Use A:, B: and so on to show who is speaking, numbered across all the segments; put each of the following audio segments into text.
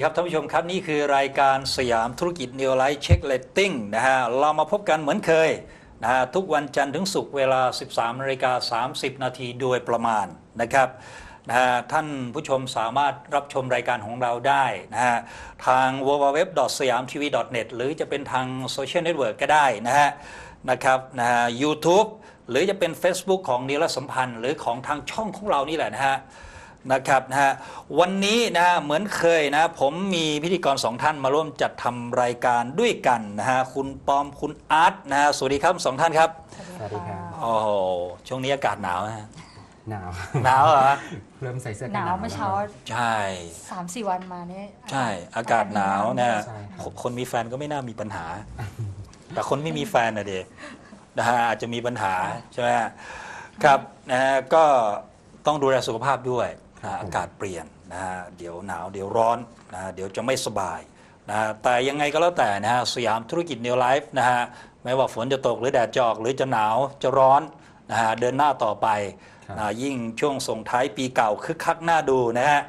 A: ดีครับท่านผู้ชมครับนี่คือรายการสยามธุรกิจ Neo Life Check Rating นะฮะเรามาพบกันเหมือนเคยนะฮะทุกวันจันทร์ถึงศุกร์เวลา 13นาฬิกา30 นาทีโดยประมาณนะครับนะฮะท่านผู้ชมสามารถรับชมรายการของเราได้นะฮะทาง www.siamtv.net หรือจะเป็นทางโซเชียลเน็ตเวิร์กก็ได้นะฮะนะครับนะฮะ YouTube หรือจะเป็น Facebook ของนิรสัมพันธ์ หรือของทางช่องของเรานี่แหละนะฮะ นะครับนะฮะวันนี้นะฮะเหมือนเคยนะผมมีพิธีกรสองท่านมาร่วมจัดทำรายการด้วยกันนะฮะคุณปอมคุณอาร์ตนะฮะสวัสดีครับสองท่านครับ
B: สวัสดีครับ
A: โอ้โหช่วงนี้อากาศหนาวนะฮะ
B: หนาว
A: หนาวเหรอ
B: เริ่มใส่เสื้อ
C: ห
B: กัน
C: นาวเมื่อเช้า
A: ใช่
C: สามสี่วันมาเนี่ย
A: ใช่ อากาศหนาวนะฮะ
B: ใช่ครับ
A: คนมีแฟนก็ไม่น่ามีปัญหา แต่คนไม่มีแฟนนะเดนะฮะอาจจะมีปัญหาใช่ไหมฮะครับนะฮะก็ต้องดูแลสุขภาพด้วย นะฮะอากาศเปลี่ยนนะฮะเดี๋ยวหนาวเดี๋ยวร้อนนะฮะเดี๋ยวจะไม่สบายนะฮะแต่ยังไงก็แล้วแต่นะฮะสยามธุรกิจ New Life นะฮะไม่ว่าฝนจะตกหรือแดดจะออกหรือจะหนาวจะร้อนนะฮะเดินหน้าต่อไป
B: ครับ
A: นะยิ่งช่วงส่งท้ายปีเก่าคึกคักน่าดูนะฮะ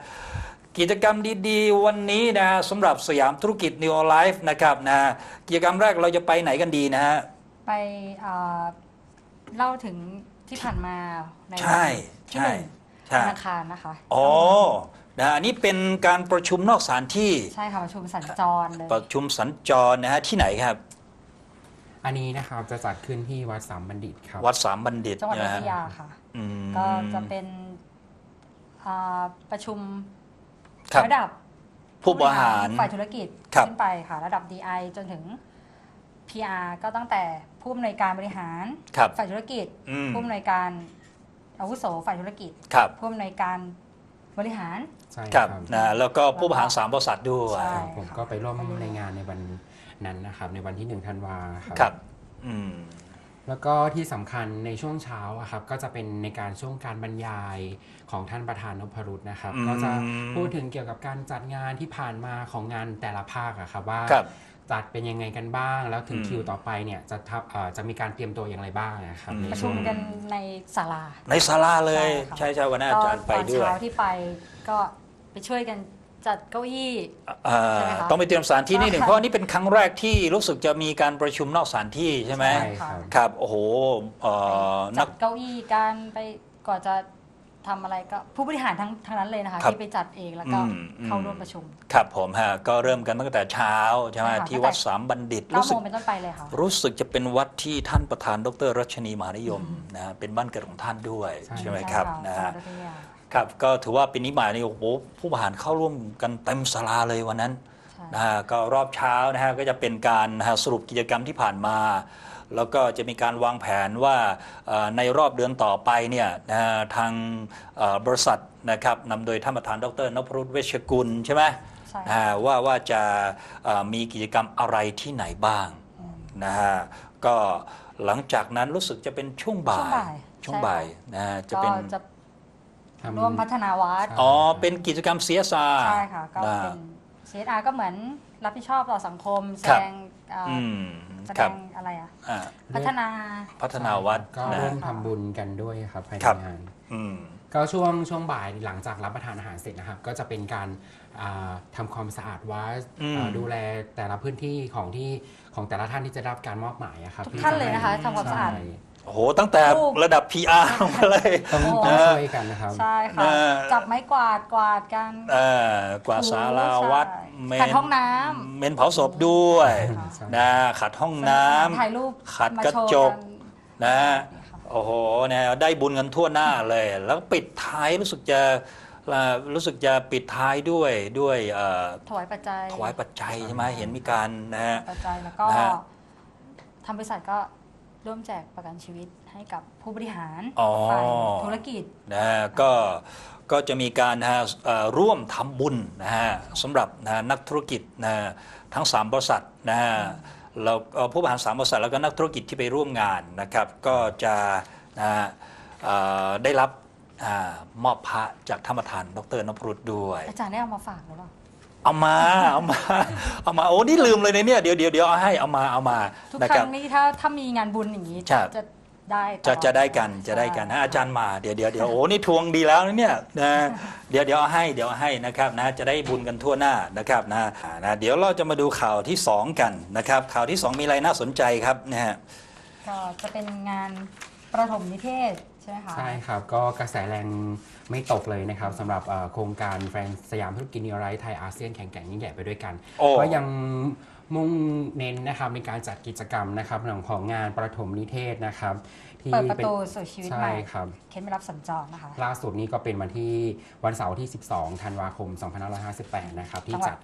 A: กิจกรรมดีๆ วันนี้นะฮะสำหรับสยามธุรกิจ New Life นะครับนะฮะกิจกรรมแรกเราจะไปไหนกันดีนะฮะ
C: ไปเอ่อเล่าถึงที่ผ่านมาใน
A: ใช่
C: ที่
A: ใช่
C: หนึ่ง
A: ใช่
C: วันอังคารนะคะ
A: อ๋อนะฮะอันนี้เป็นการประชุมนอกสถานที่
C: ใช่ค่ะประชุมสัญจรเลย
A: ประชุมสัญจรนะฮะที่ไหนครับ
B: อันนี้นะครับจะจัดขึ้นที่วัดสามบัณฑิตครับ
A: วัดสามบัณฑิต
C: จังหวัด
A: นะ
C: พั
A: ฮะ
C: ทยาค่ะ
A: อืม
C: ก็จะเป็นอ่าประชุม
A: ครับ
C: ระดับ
A: ผู้บริหาร
C: ฝ่ายธุรกิจ
A: ครับ
C: ขึ้นไปค่ะ ระดับ DI จนถึง PR ก็ตั้งแต่ผู้อำนวยการบริหาร
A: ครับ
C: ฝ่ายธุรกิจ
A: อืม
C: ผู้อำนวยการ อาวุโสฝ่ายธุรกิจ
A: ครับ
C: ผู้อำนวยการบริหาร
B: ใช่
A: ครับนะแล้วก็ผู้บริหารสามบริษัทด้วย
C: ใช่
B: ครับผมก็ไปร่วมในงานในวันนั้นนะครับ ในวันที่ 1 ธันวาครับ
A: ครับ อืม
B: แล้วก็ที่สำคัญในช่วงเช้าอะครับก็จะเป็นในการช่วงการบรรยายของท่านประธานนพรุษนะครับ
A: อืม
B: ก็จะพูดถึงเกี่ยวกับการจัดงานที่ผ่านมาของงานแต่ละภาคอะครับว่า
A: ครับ
B: จัดเป็นยังไงกันบ้าง แล้วถึง
A: อืม
B: คิวต่อไปเนี่ยจะทับเอ่อจะมีการเตรียมตัวอย่างไรบ้างนะครับ
A: อืม
B: ใน
C: ประ
B: ช่
C: ชุ
B: ว
C: ม
B: ง
C: กันในศาลา
A: ในศาลาเลย
C: ใช่ค่ะ
A: ใช่ใช่วันนั้นอาจารย์ไป
C: ก็ตอน
A: ด้วย
C: เช้าที่ไปก็ไปช่วยกันจัดเก้าอี้
A: เอ่อ
C: ใช่ไหมคะ
A: ต้องไปเตรียมสถานที่นิดหนึ่ง
C: ใช่
A: เพราะนี่เป็นครั้งแรกที่รู้สึกจะมีการประชุมนอกสถานที่ใช่ไหม
B: ใช่ครับ
A: ครับโอ้โหเอ่อนั
C: จั
A: ก
C: ดเก้าอี้การไปก่อนจะ ทำอะไรก็ผู้บริหารทั้งทั้งนั้นเลยนะคะ
A: ครับ
C: ที่ไปจัดเองแล้วก็
A: อืมอืม
C: เข้าร่วมประชุม
A: ครับผมฮะก็เริ่มกันตั้งแต่เช้าใช่ไหม
C: ใช่ค่ะ
A: ที่วัดสามบัณฑิต
C: เก้า
A: รู้
C: โม
A: สึก
C: งเป็นต้นไปเลยค่ะ
A: รู้สึกจะเป็นวัดที่ท่านประธานดรรัชนีมหานิยมนะฮะเป็นบ้านเกิดของท่านด้วย
B: ใช่
A: ใช่ไหมครับ
C: ใช่
A: นะ
C: จังห
A: ฮะ
C: วัดพัทยา
A: ครับก็ถือว่าเป็นนิมายนี่โอ้โหผู้บริหารเข้าร่วมกันเต็มศาลาเลยวันนั้น
C: ใช่
A: นะฮะก็รอบเช้านะฮะก็จะเป็นการนะฮะสรุปกิจกรรมที่ผ่านมา แล้วก็จะมีการวางแผนว่าเอ่อในรอบเดือนต่อไปเนี่ยนะฮะทางเอ่อบริษัทนะครับนำโดยท่านประธานดรนพรุตเวชกุลใช่ไหม
C: ใช่
A: นะฮะว่าว่าจะเอ่อมีกิจกรรมอะไรที่ไหนบ้าง
C: อืม
A: นะฮะก็หลังจากนั้นรู้สึกจะเป็นช่วงบ่าย
C: ช่วงบ่าย
A: ช่วง
C: ใช่ค่ะ
A: บ่ายนะฮะจะ
C: ก็
A: เป็น
C: จะ
B: ทำ
C: ร่วมพัฒนาวัด
B: ใช่
A: อ๋อเป็นกิจกรรม CSR
C: ใช่ค่ะก็
A: นะ
C: เป็น CSR ก็เหมือนรับผิดชอบต่อสังคมแส
A: ครับ
C: ดงเอ่ออ
A: อืม
C: แส
A: ค
C: ด
A: รับ
C: งอะไรอะ
A: อ่า
C: พัฒนา
A: พัฒนาวัด
B: ก็
A: นะ
B: ร่ว
A: ฮะ
B: มทำบุญกันด้วยครับภายใน
A: ครับ
B: งาน
A: อืม
B: ก็ช่วงช่วงบ่ายหลังจากรับประทานอาหารเสร็จนะครับ ก็จะเป็นการอ่าทำความสะอาดวัด
A: อืม
B: อ่าดูแลแต่ละพื้นที่ของที่ของแต่ละท่านที่จะได้รับการมอบหมายอะครับ
C: ทุกท่านเลยนะคะ
B: ที่จ
C: ทำความสะอาด
B: ใช่
A: โอ้โห ตั้งแต่
C: ลูก
A: ระดับ PR ลงมาเลย
B: ต้อง
C: โอ้
B: ต้องช่วยกันนะครับ
C: ใช่ค่ะ
A: เอ่อ
C: จับไม้กวาดกวาดกัน
A: เอ่อกว่าดศาลาวัด
C: ใช่
A: เม
C: ขัด
A: น
C: ห้องน้ำ
A: เมนเผาศพด้วย
B: ใช่
A: นะขัดห้องน้ำ
C: ถ่ายรูป
A: ขัด
C: มาก
A: ระ
C: โชว์
A: จก
C: น
A: นะ
C: ค่ะ
A: โอ้โหเนี่ยได้บุญกันทั่วหน้าเลย แล้วปิดท้ายรู้สึกจะเอ่อรู้สึกจะปิดท้ายด้วยด้วยเอ่อ
C: ถวายปัจจัย
A: ถวายปัจจัยใช่ไหมเห็นมีการนะฮะ
C: ปัจจัยแล้วก็
A: นะฮะ
C: ทางบริษัทก็ ร่วมแจกประกันชีวิตให้กับผู้บริหาร
A: อ๋อ
C: ฝ่ายธุรกิจ
A: นะฮะก็ก็จะมีการนะฮะเอ่อร่วมทำบุญนะฮะสำหรับนะฮะนักธุรกิจนะฮะทั้ง 3 บริษัทนะฮะแล้วเอ่อผู้บริหารสามบริษัทแล้วก็นักธุรกิจที่ไปร่วมงานนะครับ ก็จะนะฮะเอ่อได้รับอามอบพระจากธรรมทานดรนพรุตด้วย
C: อาจารย์ได้เอามาฝากหรือเปล่า
A: เอามาเอามาเอามาโอ้นี่ลืมเลยนะเนี่ยเดี๋ยวเดี๋ยวเดี๋ยวเอาให้เอามาเอามา
C: ทุก
A: นะ
C: ค
A: ครั
C: รั้
A: บ
C: งนี้ถ้าถ้ามีงานบุญอย่างนี้
A: ครับ
C: จะได้ตล
A: จะ
C: อ
A: จะได้กันจะได้กัน
C: ใช่
A: นะอาจารย์มาเดี๋ยวเดี๋ยวเดี๋ยวโอ้นี่ทวงดีแล้วนะเนี่ยนะเดี๋ยวเดี๋ยวเอาให้เดี๋ยวเอาให้นะครับนะจะได้บุญกันทั่วหน้านะครับนะอ่านะเดี๋ยวเราจะมาดูข่าวที่2กันนะครับข่าวที่2มีอะไรน่าสนใจครับนะฮะ
C: ก็จะเป็นงานประถมนิเทศ ใช่ไหมคะ
B: ใช่ครับ ก็กระแสแรงไม่ตกเลยนะครับสำหรับเอ่อโครงการแฟนสยามธุรกิจนิวไรท์ไทยอาเซียนแข่งแกร่งยิ่งใหญ่ไปด้วยกัน
A: โอ้
B: ก็ยังมุ่งเน้นนะครับในการจัดกิจกรรมนะครับเรื่องของงานประถมนิเทศนะครับที่
C: เปิดประ
B: เป็น
C: ตูสู่ชีวิตให
B: ใช่
C: ม่
B: ครับ
C: เคสไม่รับสัญจรนะคะ
B: ล่าสุดนี้ก็เป็นวันที่วันเสาร์ที่ 12 ธันวาคม 2558 นะครับ ที่
C: จังหวั
B: จั
C: ด
B: ด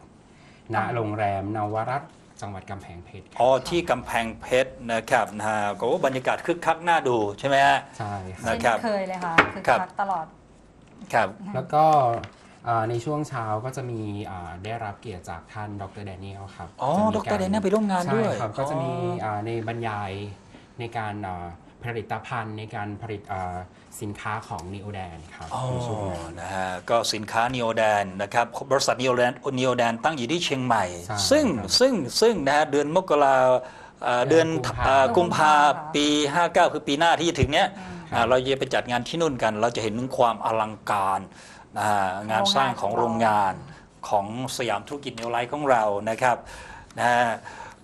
B: ณโรงแรมนวรัตน์ จังหวัดกำแพงเพชรครับ
A: อ๋อที่กำแพงเพชรนะครับนะฮะก็บรรยากาศคึกคักน่าดูใช่ไหมฮะ
B: ใช่ค
A: นะ
B: รับ
C: เช่น
A: ครับ
C: เคยเลยค่ะคือ
A: ครับ
C: คักตลอด
A: ครับ
B: แล้วก็อ่าในช่วงเช้าก็จะมีอ่าได้รับเกียรติจากท่านดรแดเนียลครับ
A: อ๋อ
B: จะมี
A: ดรแดเนียลไปร่วมงานด้วย
B: ใช่ครับก็จะมี
A: อ๋ออ่า
B: ในบรรยายในการอ่า ผลิตภัณฑ์ในการผลิตอ่าสินค้าของนีโอแดนครับ
A: อ๋อ
B: ในช่วงนั้น
A: นะฮะก็สินค้านีโอแดนนะครับบริษัทนีโอแดนนีโอแดนตั้งอยู่ที่เชียงใหม่
B: ใช่
A: ซึ่ง
B: ครับ
A: ซึ่งซึ่งนะฮะเดือนมกราเอ่อ
B: เดื
A: เดื
B: อ
A: อนน
B: กุมภา
A: เอ่อกุมภา
C: กุมภา
A: ปี 59 คือปีหน้าที่จะถึงเนี้ย
B: ครับ
A: อ่าเราจะไปจัดงานที่นู่นกัน เราจะเห็นถึงความอลังการนะฮะงานสร้างของโรงงานของสยามธุรกิจนิวไลท์ของเรานะครับนะฮะ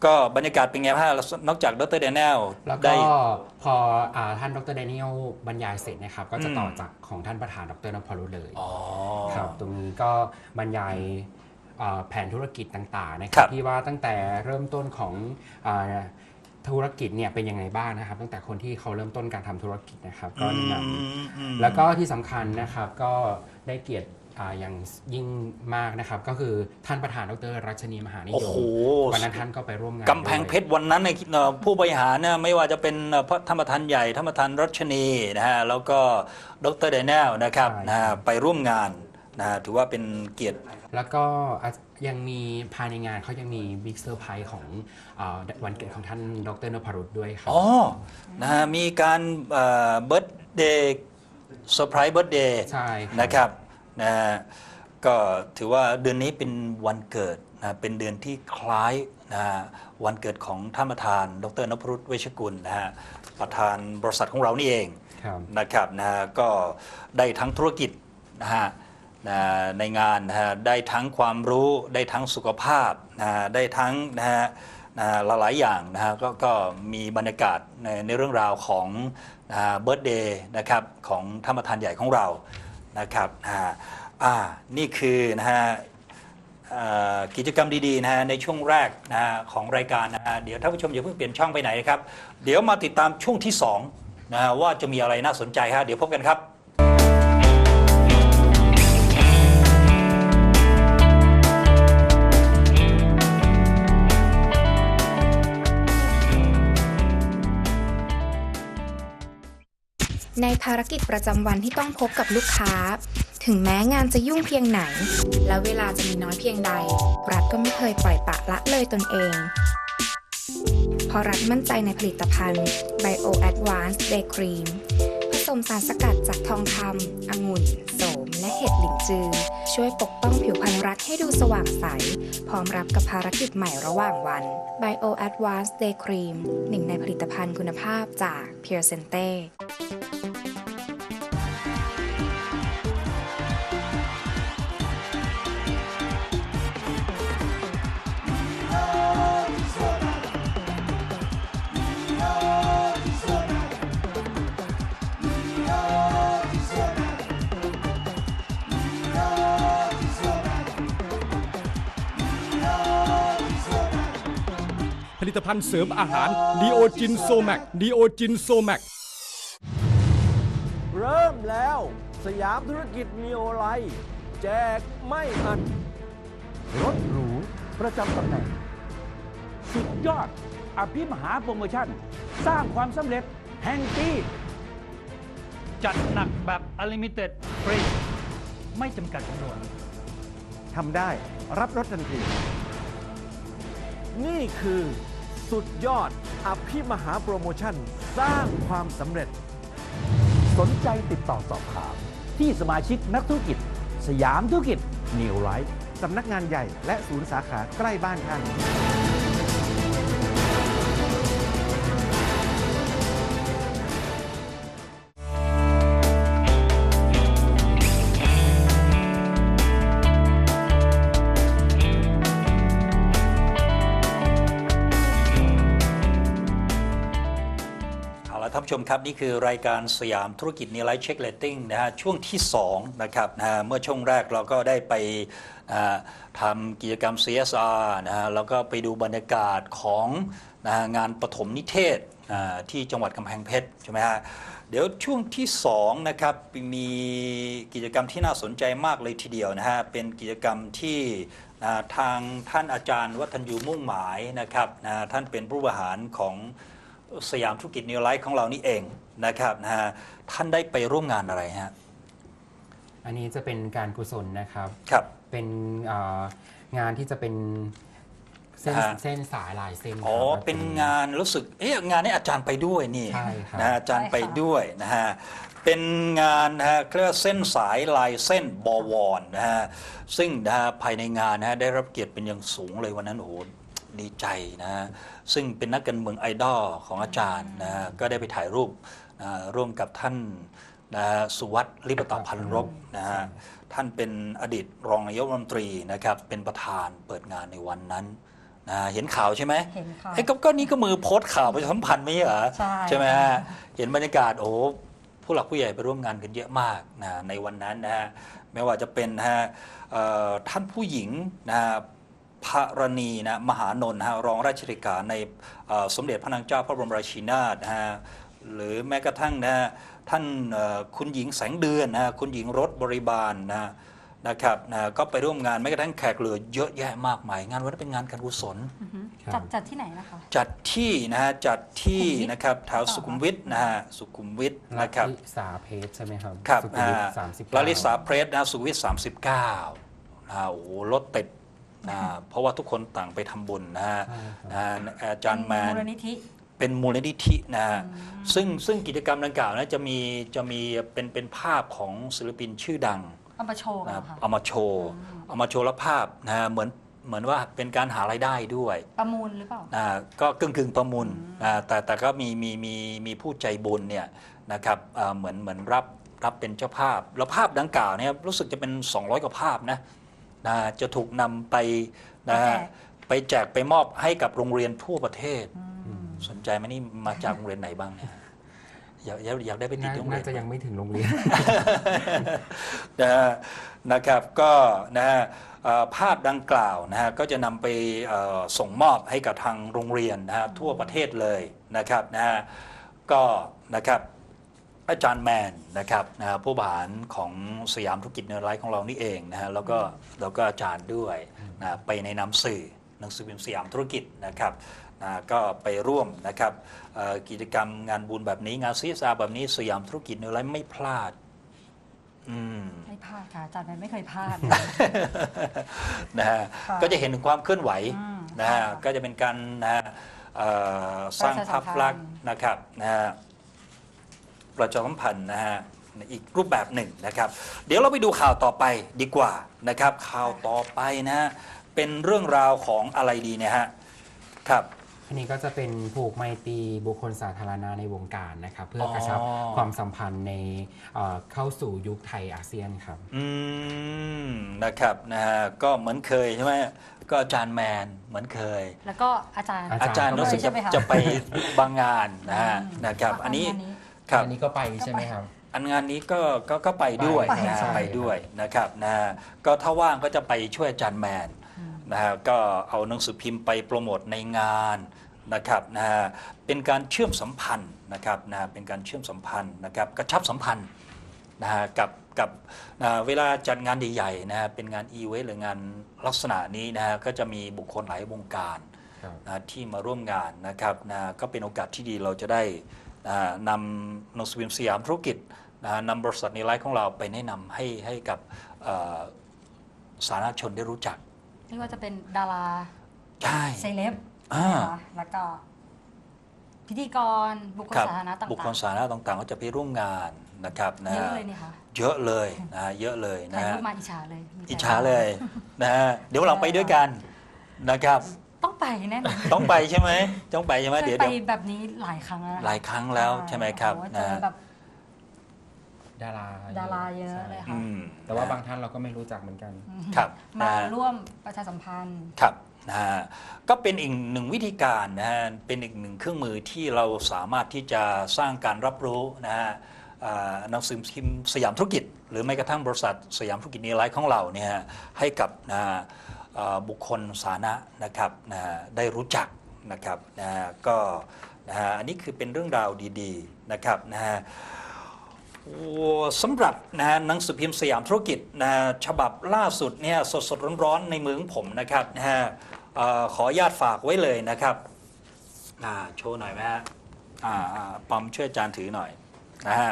A: ก็บรรยากาศเป็นไงบ้างนอกจากดรแดเนล
B: แล้วก็
A: ได้
B: พออาท่านดรแดเนียลบรรยายเสร็จนะครับ ก็จะ
A: อืม
B: ต่อจากของท่านประธานดรนพรุษเลย
A: อ๋อ
B: ครับตรงนี้ก็บรรยายอ่าแผนธุรกิจต่างๆนะค
A: ครั
B: รับบที่ว่าตั้งแต่เริ่มต้นของอาธุรกิจเนี่ยเป็นยังไงบ้างนะครับ ตั้งแต่คนที่เขาเริ่มต้นการทำธุรกิจนะครับ ก็แนะนำ
A: อืมอืม
B: แล้วก็ที่สำคัญนะครับก็ได้เกียรติ อ่าอย่างยิ่งมากนะครับ ก็คือท่านประธานดรรัชนีมหานิ
A: โอ้
B: ย
A: โห
B: มวันนั้นท่านก็ไปร่วมงาน
A: กำแพง
B: ด้วย
A: เพชรวันนั้นในยเอ่อผู้บริหารเนี่ยไม่ว่าจะเป็นเอ่อพระธรรมทานใหญ่ธรรมทานรัชนีนะฮะแล้วก็ดรไดแนลนะครับ
B: ใช่
A: นะฮะไปร่วมงานนะฮะถือว่าเป็นเกียรติ
B: แล้วก็อะยังมีภายในงานเขายังมีบิ๊กเซอร์ไพรส์ของอาวันเกิดของท่านดรนพรุษด้วยครับ
A: อ๋อนะฮะมีการเบิร์ตเดย์เซอร์ไพรส์เบิร์ตเดย์
B: ใช่ครับ
A: นะครับ นะฮะก็ถือว่าเดือนนี้เป็นวันเกิดนะเป็นเดือนที่คล้ายนะฮะวันเกิดของท่านประธาน ดรนพรุตเวชกุลนะฮะประธานบริษัทของเรานี่เอง
B: ครับ
A: นะครับนะฮะก็ได้ทั้งธุรกิจนะฮะนะในงานนะฮะได้ทั้งความรู้ได้ทั้งสุขภาพนะฮะได้ทั้งนะฮะนะฮะหลายๆอย่างนะฮะก็ก็มีบรรยากาศในในเรื่องราวของเบิร์ตเดย์นะครับของธรรมทานใหญ่ของเรา นะครับอ่านี่คือนะฮะกิจกรรมดีๆนะฮะในช่วงแรกนะฮะของรายการนะฮะเดี๋ยวท่านผู้ชมอย่าเพิ่งเปลี่ยนช่องไปไหนนะครับ เดี๋ยวมาติดตามช่วงที่สองนะฮะว่าจะมีอะไรน่าสนใจฮะเดี๋ยวพบกันครับ
D: ในภารกิจประจำวันที่ต้องพบกับลูกค้า ถึงแม้งานจะยุ่งเพียงไหน และเวลาจะมีน้อยเพียงใด รัฐก็ไม่เคยปล่อยปละละเลยตนเองเพราะรัฐมั่นใจในผลิตภัณฑ์ Bio Advanced Day Cream ผสมสารสกัดจากทองคำองุ่นโสม ห็ดหลิงจือ ช่วยปกป้องผิวพรรณรักให้ดูสว่างใส พร้อมรับกับภารกิจใหม่ระหว่างวัน Bio Advanced Day Cream หนึ่งในผลิตภัณฑ์คุณภาพจาก Pure Sente
E: ลิตภัณฑ์เสริมอาหารดีโอจินโซแมกดีโอจินโซแมก
F: เริ่มแล้ว สยามธุรกิจมีโอไลท์แจกไม่อัน รถหรู ประจำตำแหน่ง
G: สุดยอด อภิมหาโปรโมชั่น สร้างความสำเร็จแห่งปี
H: จัดหนักแบบอลิมิเต็ดฟรีไม่จำกัดจำนวน
F: ทำได้รับรถทันที นี่คือ สุดยอด อภิมหาโปรโมชั่น สร้างความสำเร็จ
G: สนใจติดต่อสอบถาม ที่สมาชิกนักธุรกิจ สยามธุรกิจนิวไลท์
F: สำนักงานใหญ่และศูนย์สาขาใกล้บ้านท่าน
A: ท่านผู้ชมครับ นี่คือรายการสยามธุรกิจนิไลท์เช็คเลตติ้งนะฮะช่วงที่2นะครับนะเมื่อช่วงแรกเราก็ได้ไปทำกิจกรรม CSR นะฮะแล้วก็ไปดูบรรยากาศของนะงานปฐมนิเทศที่จังหวัดกำแพงเพชรใช่ไหมฮะเดี๋ยวช่วงที่2นะครับมีกิจกรรมที่น่าสนใจมากเลยทีเดียวนะฮะเป็นกิจกรรมที่ทางท่านอาจารย์วัฒนยูมุ่งหมายนะครับท่านเป็นผู้บริหารของ สยามธุรกิจนิวไลท์ของเรานี่เองนะครับนะฮะท่านได้ไปร่วมงานอะไรฮะ
B: อันนี้จะเป็นการกุศลนะครับ
A: ครับ
B: เป็นเอ่องานที่จะเป็นเส้น
A: ฮะ
B: เส้นสายลายเส้น
A: อ๋อ
B: ครับ
A: เป็นงานรู้สึกเอ๊ะงานนี้อาจารย์ไปด้วยนี่
B: ใช่ครับ
A: นะอาจารย์
C: ใช่ค่ะ
A: ไปด้วยนะฮะเป็นงานนะฮะเรียกว่าเส้นสายลายเส้นบวรนะฮะซึ่งนะฮะภายในงานนะฮะได้รับเกียรติเป็นอย่างสูงเลยวันนั้นโอ้โห ดีใจนะฮะซึ่งเป็นนักการเมืองไอดอลของอาจารย์นะฮะก็ได้ไปถ่ายรูปนะฮะร่วมกับท่านนะฮะสุวัสดิ์ลิปตะพันรบนะฮะท่านเป็นอดีตรองนายกรัฐมนตรีนะครับเป็นประธานเปิดงานในวันนั้นนะเห็นข่าวใช่ไหม
C: เห็นค่ะ
A: ไอ้ก็ก็นี่ก็มือโพสต์ข่าวประชาสัมพันธ์ไม่ใช่เหรอ
C: ใช่
A: ไหมฮะเห็นบรรยากาศโอ้โหผู้หลักผู้ใหญ่ไปร่วมงานกันเยอะมากนะในวันนั้นนะฮะไม่ว่าจะเป็นนะฮะเอ่อท่านผู้หญิงนะฮะ พระณีนะมหานนท์นะฮะรองราชเลขาในเอ่อสมเด็จพระนางเจ้าพระบรมราชินีนาถนะฮะหรือแม้กระทั่งนะฮะท่านเอ่อคุณหญิงแสงเดือนนะฮะคุณหญิงรถบริบาลนะฮะนะครับนะก็ไปร่วมงานแม้กระทั่งแขกเหลือเยอะแยะมากมาย งานวันนั้นเป็นงานการกุศล
C: อือฮึ
B: ครับ
C: จัดจัดที่ไหนนะคะ
A: จัดที่นะฮะจัดที่
C: สุขุมวิท
A: นะครับแถวสุขุมวิทนะฮะสุขุมวิท
B: รั
A: นะครับ
B: ฐสาเพชรใช่ไหมครับ
A: ครับ
B: สุขุมวิท
A: อ่า
B: สามสิบ
A: ลาลิสาเพรสนะฮะสุขุมวิท39นะฮะโอ้โหรถติด นะฮะเพราะว่าทุกคนต่างไปทำบุญนะฮะ
B: ใช่ครับ
A: นะฮะอาจารย์แมน
C: มูลนิธิ
A: เป็นมูลนิธินะฮะซึ่งซึ่งกิจกรรมดังกล่าวนะจะมีจะมีเป็นเป็นภาพของศิลปินชื่อดัง
C: เอามาโชว์กัน
A: นะ
C: เหรอค่ะ
A: เอามาโชว์เอามาโชว์และภาพนะฮะเหมือนเหมือนว่าเป็นการหารายได้ด้วย
C: ประมูลหรือเปล่า
A: อ่าก็กึ่งกึ่งๆประมูลอ่าแต่แต่ก็มีมีมีมีผู้ใจบุญเนี่ยนะครับอ่าเหมือนเหมือนรับรับเป็นเจ้าภาพ แล้วภาพดังกล่าวเนี่ยรู้สึกจะเป็น 200 กว่าภาพนะ นะจะถูกนำไปนะฮะไปแจกไปมอบให้กับโรงเรียนทั่วประเทศ สนใจไหมนี่มาจากโรงเรียนไหนบ้างเนี่ยอยากอยากอยากได้ไปติด
B: น่า
A: ที่โรงเรี
B: น่าย
A: น
B: จะยังไม่ถึงโรงเรียน
A: นะฮะนะครับก็นะฮะเอ่อภาพดังกล่าวนะฮะก็จะนำไปเอ่อส่งมอบให้กับทางโรงเรียนนะฮะทั่วประเทศเลยนะครับนะฮะก็นะครับ อาจารย์แมนนะครับนะฮะผู้บริหารของสยามธุรกิจเนอร์ไลท์ของเรานี่เองนะฮะแล้วก็แล้วก็อาจารย์ด้วยนะไปในนามสื่อหนังสือพิมพ์สยามธุรกิจนะครับนะก็ไปร่วมนะครับเอ่อกิจกรรมงานบุญแบบนี้งานซีซาแบบนี้สยามธุรกิจเนอร์ไลท์ไม่พลาดอืม
C: ไม่พลาดค่ะอาจารย์แมนไม่เคยพลาด
A: นะฮะ
C: ค่ะ
A: ก็จะเห็นถึงความเคลื่อนไหว
C: อืม
A: นะฮะ
C: ค่ะ
A: ก็จะเป็นการนะฮะเอ่อสร้าง
C: ประชาสั
A: ภามพ
C: พันธ์
A: ลักษณ์นะครับนะฮะ ประชาสัมพันธ์นะฮะในอีกรูปแบบหนึ่งนะครับ เดี๋ยวเราไปดูข่าวต่อไปดีกว่านะครับ ข่าวต่อไปนะฮะเป็นเรื่องราวของอะไรดีเนี่ยฮะครับ
B: อันนี้ก็จะเป็นผูกไมตรีบุคคลสาธารณะในวงการนะครับ เพื่อกระชับ
A: อ๋อ
B: ความสัมพันธ์ในเอ่อเข้าสู่ยุคไทยอาเซียนครับ
A: อืมนะครับนะฮะก็เหมือนเคยใช่ไหมก็อาจารย์แมนเหมือนเคย
C: แล้วก็อาจารย์
B: อา
A: อาจารย์
B: ก็
A: รู้สึก
C: ใช่
A: จะ
C: ไหมคะ
A: จะไปบางงานนะฮะ
C: อืม
A: นะครับ อันนี้
C: อันนี้
A: ครับ
B: อันนี้ก็ไปใช่ไหมครับ
A: อันงานนี้ก็ก็ก็ไปด้วย
B: ไป
A: นะ
B: ใช่
A: ไปด้วยนะครับนะก็ถ้าว่างก็จะไปช่วยอาจารย์แมนนะฮะก็เอาหนังสือพิมพ์ไปโปรโมทในงานนะครับนะฮะเป็นการเชื่อมสัมพันธ์นะครับนะฮะเป็นการเชื่อมสัมพันธ์นะครับกระชับสัมพันธ์นะฮะกับกับนะเวลาจัดงานใหญ่ๆนะฮะเป็นงานอีเวนต์หรืองานลักษณะนี้นะฮะก็จะมีบุคคลหลายวงการ
B: ครับ
A: นะที่มาร่วมงานนะครับนะก็เป็นโอกาสที่ดีเราจะได้อ่า นำหนังสือพิมพ์สยามธุรกิจนะนำบริษัทในไลฟ์ของเราไปแนะนำให้ให้กับเอ่อสาธารณชนได้รู้จัก
C: นี่ว่าจะเป็นดารา
A: ใช่
C: เซเลบ
A: อ่า
C: นะคะแล้วก็พิธีกรบุคคล
A: ครับ
C: สาธารณะต่างๆ
A: บุคคลสาธารณะต่างๆ ก็จะไปร่วมงานนะครับนะ
C: เยอะเลยนี่ค่ะ
A: เยอะเลยนะเยอะเลย
C: ถ่า
A: นะ
C: ย
A: ฮะ
C: รูปมาอิจฉาเลยมีใจ
A: อิจฉาเลยนะฮะเดี๋ยวเราไปด้วยกันนะครับ
C: ต้อง ไปแน่นอน
A: ต้องไปใช่ไหมต้องไปใช่ไหม
C: เค
A: เดี๋ย
C: ยวไป
A: เดี๋ยว
C: แบบนี้หลายครั้งแล้วนะคะ
A: หลายครั้งแล้วใช่ไหมครับ
C: โอ้โหเจ
A: นะ
C: อ
A: ฮะ
C: แบบ
B: ดารา
C: ดาราเยอะเลยค่ะ
A: อืม
B: แต่ว่าบางท่านเราก็ไม่รู้จักเหมือนกัน
A: ครับ
C: มา
A: นะฮะ
C: ร่วมประชาสัมพันธ์
A: ครับนะฮะก็เป็นอีกหนึ่งวิธีการนะฮะเป็นอีกหนึ่งเครื่องมือที่เราสามารถที่จะสร้างการรับรู้นะฮะอ่าหนังสือพิมพ์สยามธุรกิจ หรือแม้กระทั่งบริษัทสยามธุรกิจนิวไลท์ของเราเนี่ยฮะให้กับนะฮะอ่า บุคคลสาธารณะนะครับนะได้รู้จักนะครับนะก็นะฮะอันนี้คือเป็นเรื่องราวดีๆนะครับนะฮะสำหรับนะฮะหนังสือพิมพ์สยามธุรกิจนะฉบับล่าสุดเนี่ยสดๆร้อนๆในมือของผมนะครับนะฮะขอญาตฝากไว้เลยนะครับโชว์หน่อยไหมฮะอ่าอ่าปอมช่วยอาจารย์ถือหน่อยนะฮะ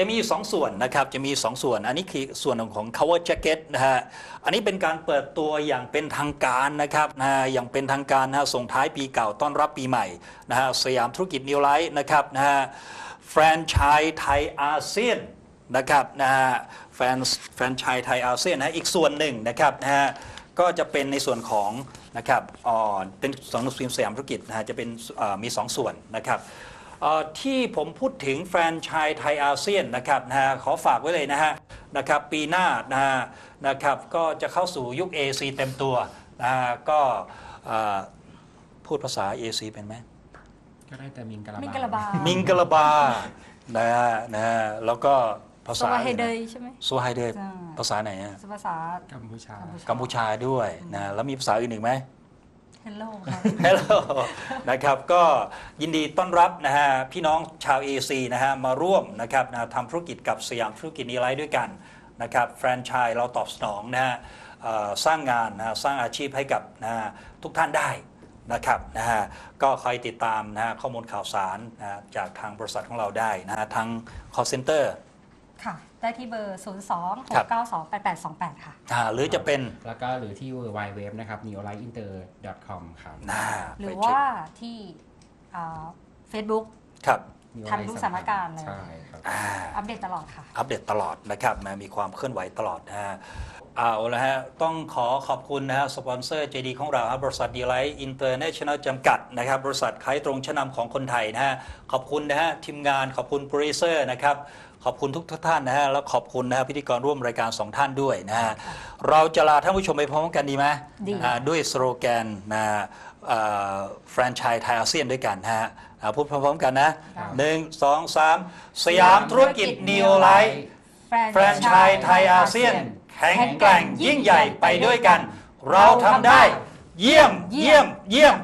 A: จะมีสองส่วนนะครับ จะมีสองส่วน อันนี้คือส่วนของ cover jacket นะฮะ อันนี้เป็นการเปิดตัวอย่างเป็นทางการนะครับนะฮะอย่างเป็นทางการนะฮะส่งท้ายปีเก่าต้อนรับปีใหม่นะฮะ สยามธุรกิจนิวไลท์นะครับนะฮะ แฟรนไชส์ไทยอาเซียนนะครับนะฮะ แฟนแฟรนไชส์ไทยอาเซียนนะอีกส่วนหนึ่งนะครับนะฮะก็จะเป็นในส่วนของนะครับอ่อเป็นสองนังสือพิมสยามธุรกิจนะฮะจะเป็นมีสองส่วนนะครับ ที่ผมพูดถึงแฟรนไชส์ไทยอาเซียนนะครับนะฮะขอฝากไว้เลยนะฮะนะครับปีหน้านะฮะนะครับก็จะเข้าสู่ยุค AC เต็มตัวนะฮะก็เอ่อพูดภาษา AC เป็นไหม
B: ก็ได้แต่มิงกะลา
C: มิ
B: บา
C: งกะลาบา
A: มิงกะลาบานะฮะนะฮะแล้วก็ภา
C: ส
A: ษา
C: วาเฮเดยใช่ไหม
A: สวาไฮเดย
C: ใช่
A: ภาษาไหนอะ
C: ภาษา
B: กัมพูชา
A: กัมพูชาด้วยนะแล้วมีภาษาอื่นอีกไหม
C: Hello ครับ
A: ฮัลโหลนะครับก็ยินดีต้อนรับนะฮะพี่น้องชาว AC นะฮะมาร่วมนะครับนะทำธุรกิจกับสยามธุรกิจนีไลท์ด้วยกันนะครับแฟรนไชส์เราตอบสนองนะฮะเอ่อสร้างงานนะฮะสร้างอาชีพให้กับนะฮะทุกท่านได้นะครับนะฮะก็คอยติดตามนะฮะข้อมูลข่าวสารนะฮะจากทางบริษัทของเราได้นะฮะทาง call center
C: ค่ะ ได้ที่เบอร์ 0 2 6
A: ครับ
C: 9 2 8 8 2 8 ค่ะ
A: อ่าหรือจะเป็น
B: แล้วก็หรือที่ w w w นะครับ neolightinter.com ครับ
A: นะ
C: หรือ
A: ไปเช็ค
C: ว่าที่เฟซบุ๊ก
A: ครับ
C: ทันทุกสถานการณ์เลย
B: ใช่ครับ
A: อ่า
C: อัปเดตตลอดค่ะ
A: อัปเดตตลอดนะครับนะมีความเคลื่อนไหวตลอดนะฮะเอาละฮะ ต้องขอขอบคุณนะฮะ สปอนเซอร์ใจดีของเราครับบริษัทดีไลท์อินเตอร์เนชั่นแนลจำกัดนะครับ บริษัทขายตรงชั้นนำของคนไทยนะฮะ ขอบคุณนะฮะ ทีมงานขอบคุณโปรดิวเซอร์นะครับข อบคุณทุกท่านนะฮะแล้วขอบคุณนะฮะพิธีกรร่วมรายการสองท่านด้วยนะฮะเราจะลาท่านผู้ชมไปพร้อมกันดีไหม
C: ดี
A: อ่าด้วยสโลแกนนะแฟรนไชส์ไทยอาเซียนด้วยกันนะฮะอ่าพูดพร้อมๆกันนะครับหนึ่งสองสามสยามธุรกิจนิวไลท์แฟรนไชส์ไทยอาเซียน แข็งแกร่งยิ่งใหญ่ไปด้วยกัน เราทำได้ เยี่ยมเยี่ยมเยี่ยม